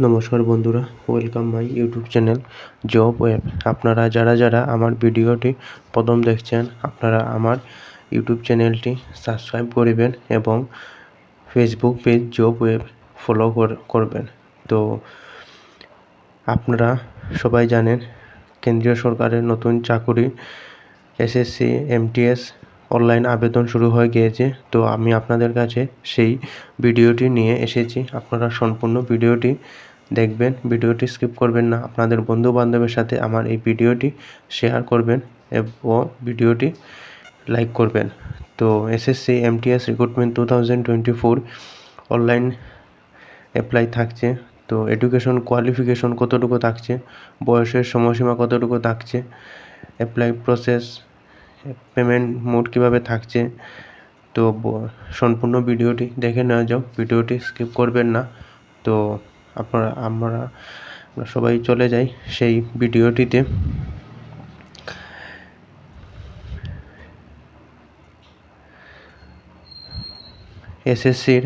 নমস্কার বন্ধুরা welcome my YouTube channel Job Web আপনারা যারা যারা আমার ভিডিওটি প্রথম দেখছেন, আপনারা আমার ইউটিউব চ্যানেলটি সাবস্ক্রাইব করবেন এবং Facebook page Job Web follow করবেন। তো আপনারা সবাই জানেন, কেন্দ্রীয় সরকারের নতুন চাকুরি এসএসসি এমটিএস অনলাইন আবেদন শুরু হয়ে গিয়েছে। তো আমি আপনাদের কাছে সেই ভিডিওটি নিয়ে এসেছি। আপনারা সম্পূর্ণ ভিডিওটি দেখবেন। ভিডিওটি স্কিপ করবেন না। আপনাদের বন্ধু বান্ধবের সাথে আমার এই ভিডিওটি শেয়ার করবেন এবং ভিডিওটি লাইক করবেন। তো SSC MTS recruitment two thousand twenty four online apply থাকছে। তো এডুকেশন কোয়ালিফিকেশন কতটুকু থাকছে? বয়সের সময়সীমা কতটুকু থাকছে? অ্যাপ্লাই প্রসেস পেমেন্ট মোড কীভাবে থাকছে, তো সম্পূর্ণ ভিডিওটি দেখে নেওয়া যাক, ভিডিওটি স্কিপ করবেন না। তো আপনারা, আমরা সবাই চলে যাই সেই ভিডিওটিতে। এসএসসির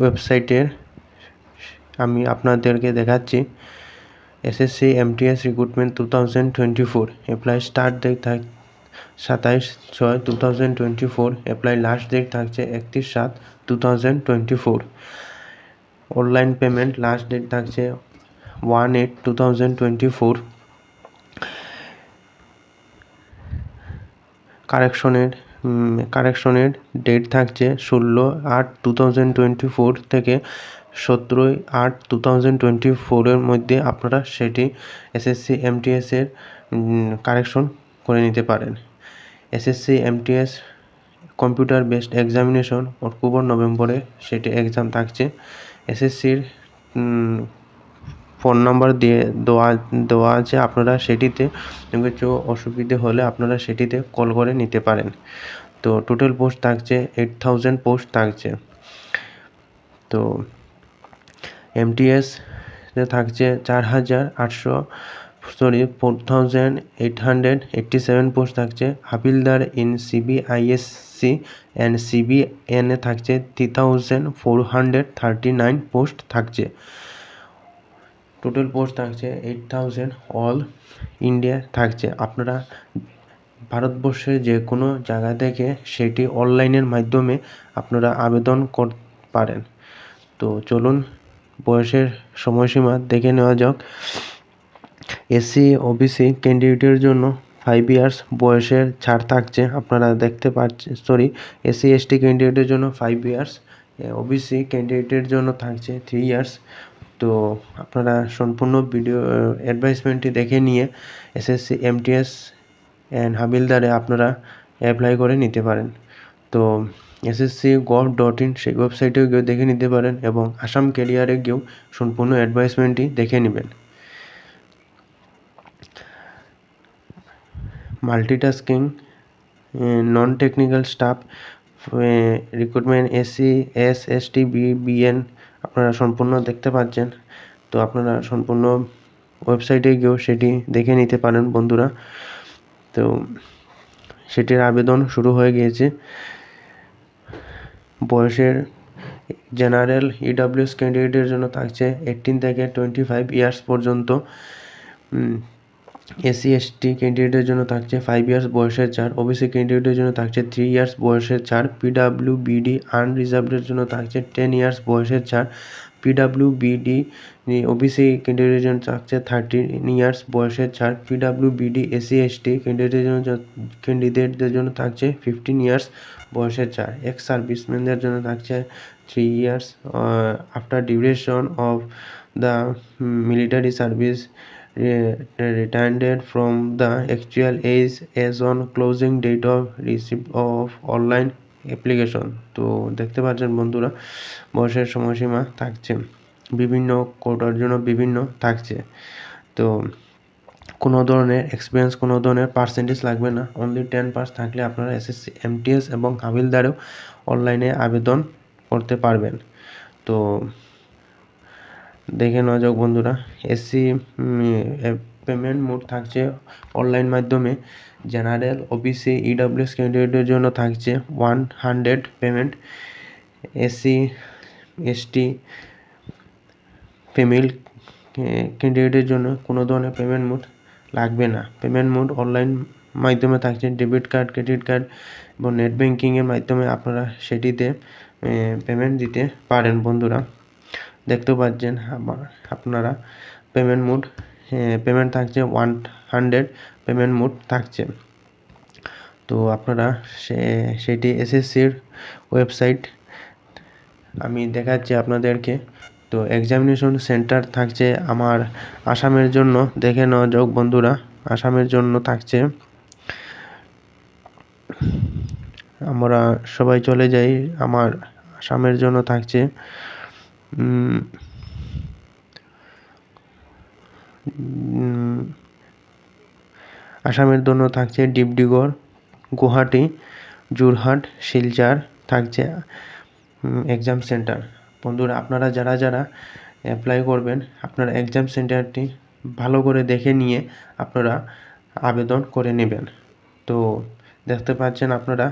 ওয়েবসাইটের আমি আপনাদেরকে দেখাচ্ছি। SSC MTS recruitment two thousand twenty four apply start থাক সাতাইশ ছয় two thousand twenty four apply last date থাকছে একত্রিশ সাত two thousand twenty four online payment last date থাকছে one eight two thousand twenty four কারেকশনের কারেকশনের ডেট থাকছে ষোলো আট টু থাউজেন্ড টোয়েন্টি ফোর থেকে সতেরোই আট টু থাউজেন্ড টোয়েন্টি ফোরের মধ্যে আপনারা সেটি এসএসসি এমটিএসের কারেকশন করে নিতে পারেন। SSC MTS computer based examination October নভেম্বরে সেটি এক্সাম থাকছে। এসএসসির ফোন নাম্বার দিয়ে দেওয়া দেওয়া আছে আপনারা সেটিতে। কিছু অসুবিধে হলে আপনারা সেটিতে কল করে নিতে পারেন। তো টোটাল পোস্ট থাকছে এইট থাউজেন্ড পোস্ট থাকছে। তো এমটিএস থাকছে চার হাজার আটশো sorry, four thousand eight hundred eighty seven post থাকছে। হাবিলদার ইন সিবিআইএসসি অ্যান্ড সিবিএনে থাকছে three thousand four hundred thirty nine post থাকছে। টোটাল পোস্ট থাকছে এইট থাউজেন্ড অল ইন্ডিয়া থাকছে। আপনারা ভারতবর্ষের যে কোনো জায়গা থেকে সেটি অনলাইনের মাধ্যমে আপনারা আবেদন করতে পারেন। তো চলুন, বয়সের সময়সীমা দেখে নেওয়া যাক। এসসি ওবিসি ক্যান্ডিডেটের জন্য ফাইভ ইয়ার্স বয়সের ছাড় থাকছে। আপনারা দেখতে পাচ্ছেন সরি এসসি এসটি ক্যান্ডিডেটের জন্য ফাইভ ইয়ার্স ওবিসি ক্যান্ডিডেটের জন্য থাকছে থ্রি ইয়ার্স তো আপনারা সম্পূর্ণ ভিডিও অ্যাডভাইসমেন্টটি দেখে নিয়ে এসএসসি এমটিএস অ্যান্ড হাবিলদারে আপনারা অ্যাপ্লাই করে নিতে পারেন। তো এসএসসি গভ ডট ইন সেই ওয়েবসাইটেও গিয়েও দেখে নিতে পারেন এবং আসাম ক্যারিয়ারে গিয়েও সম্পূর্ণ অ্যাডভাইসমেন্টটি দেখে নেবেন। Multitasking non technical staff recruitment SC S S T B BN আপনারা সম্পূর্ণ দেখতে পাচ্ছেন। তো আপনারা সম্পূর্ণ ওয়েবসাইটে গিয়েও সেটি দেখে নিতে পারেন বন্ধুরা। তো সেটির আবেদন শুরু হয়ে গিয়েছে। বয়সের জেনারেল ইডাব্লিউএস ক্যান্ডিডেটের জন্য থাকছে এইটিন থেকে টোয়েন্টি ফাইভ ইয়ার্স পর্যন্ত এসসি, এসটি ক্যান্ডিডেটের জন্য থাকছে ফাইভ ইয়ার্স বয়সের ছাড়, ওবিসি ক্যান্ডিডেটের জন্য থাকছে থ্রি ইয়ার্স বয়সের ছাড় পিডাব্লিউ বিডি আনরিজার্ভডের জন্য থাকছে টেন ইয়ার্স বয়সের ছাড় পিডাব্লিউ বিডি ওবিসি ক্যান্ডিডেটের জন্য থাকছে থার্টিন ইয়ার্স বয়সের ছাড় পিডাব্লিউ বিডি এসসি, এসটি ক্যান্ডিডেটের জন্য ক্যান্ডিডেটদের জন্য থাকছে ফিফটিন ইয়ার্স বয়সের ছাড় এক্স সার্ভিসম্যানদের জন্য থাকছে three years after duration of the military service retired from the actual age as on closing date of receipt of online application তো দেখতে পাচ্ছেন বন্ধুরা বয়সের সময়সীমা থাকছে। বিভিন্ন কোটার জন্য বিভিন্ন থাকছে। তো কোনো ধরনের এক্সপিরিয়েন্স কোনো ধরনের পার্সেন্টেজ লাগবে না। অনলি টেন পাস থাকলে আপনারা এসএসসি এমটিএস এবং হাবিলদারেও অনলাইনে আবেদন করতে পারবেন। তো দেখে নেওয়া যাক বন্ধুরা। এসসি পেমেন্ট মোড থাকছে অনলাইন মাধ্যমে। জেনারেল ওবিসি ইডাব্লিউএস ক্যান্ডিডেটের জন্য থাকছে one hundred payment SC, ST female ক্যান্ডিডেটের জন্য কোনো ধরনের পেমেন্ট মোড লাগবে না। পেমেন্ট মোড অনলাইন মাধ্যমে থাকছে ডেবিট কার্ড ক্রেডিট কার্ড এবং নেট ব্যাঙ্কিংয়ের মাধ্যমে আপনারা সেটিতে পেমেন্ট দিতে পারেন বন্ধুরা। দেখতে পাচ্ছেন আমার আপনারা পেমেন্ট মোড পেমেন্ট থাকছে ওয়ান হান্ড্রেড পেমেন্ট মোড থাকছে। তো আপনারা সে, সেটি এসএসসির ওয়েবসাইট আমি দেখাচ্ছি আপনাদেরকে। তো এক্সামিনেশন সেন্টার থাকছে আমার আসামের জন্য, দেখে নেওয়া যোগ বন্ধুরা, আসামের জন্য থাকছে। আমরা সবাই চলে যাই, আমার আসামের জন্য থাকছে। আসামের জন্য থাকছে ডিব্রুগড় গুয়াহাটি যোরহাট শিলচর থাকছে এক্সাম সেন্টার বন্ধুরা, আপনারা যারা যারা অ্যাপ্লাই করবেন, আপনারা এক্সাম সেন্টারটি ভালো করে দেখে নিয়ে আপনারা আবেদন করে নেবেন। তো দেখতে পাচ্ছেন আপনারা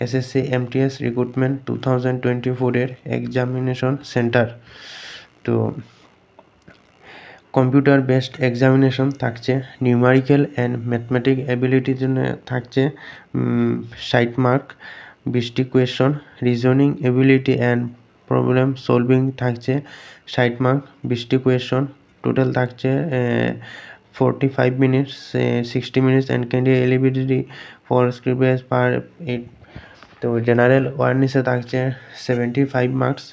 SSC MTS recruitment two thousand twenty ফোরের এক্সামিনেশন সেন্টার তো কম্পিউটার বেসড এক্সামিনেশন থাকছে নিউমারিক্যাল অ্যান্ড ম্যাথমেটিক অ্যাবিলিটির জন্য থাকছে ষাট মার্ক বিশটি question reasoning ability and problem solving থাকছে, ষাট মার্ক বিশটি কোয়েশন টোটাল থাকছে forty five minutes sixty minutes and candy eligibility for script per eight তো জেনারেল অ্যাওয়ারনেসে থাকছে seventy five marks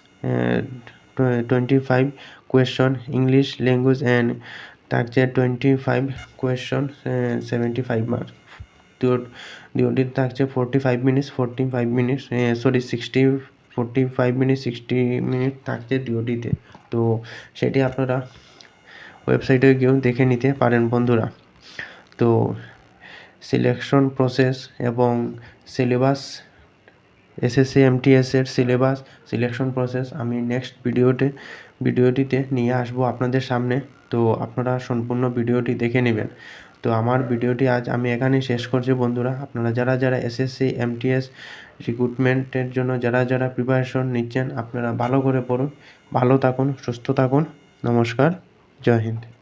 twenty five question English language and থাকছে twenty five question seventy five marks DOT থাকছে forty five minutes forty five minutes sorry sixty forty five minute sixty minute থাকছে ডিওটিতে তো। সেটি আপনারা ওয়েবসাইটে গিয়েও দেখে নিতে পারেন বন্ধুরা। তো সিলেকশন প্রসেস এবং সিলেবাস এসএসসি এমটিএসের সিলেবাস সিলেকশন প্রসেস আমি নেক্সট ভিডিওতে ভিডিওটিতে নিয়ে আসব আপনাদের সামনে। তো আপনারা সম্পূর্ণ ভিডিওটি দেখে নেবেন। তো আমার ভিডিওটি আজ আমি এখানেই শেষ করছি বন্ধুরা। আপনারা যারা যারা এসএসসি এমটিএস রিক্রুটমেন্টের জন্য যারা যারা প্রিপারেশন নিচ্ছেন, আপনারা ভালো করে পড়ুন। ভালো থাকুন, সুস্থ থাকুন। নমস্কার। জয় হিন্দ।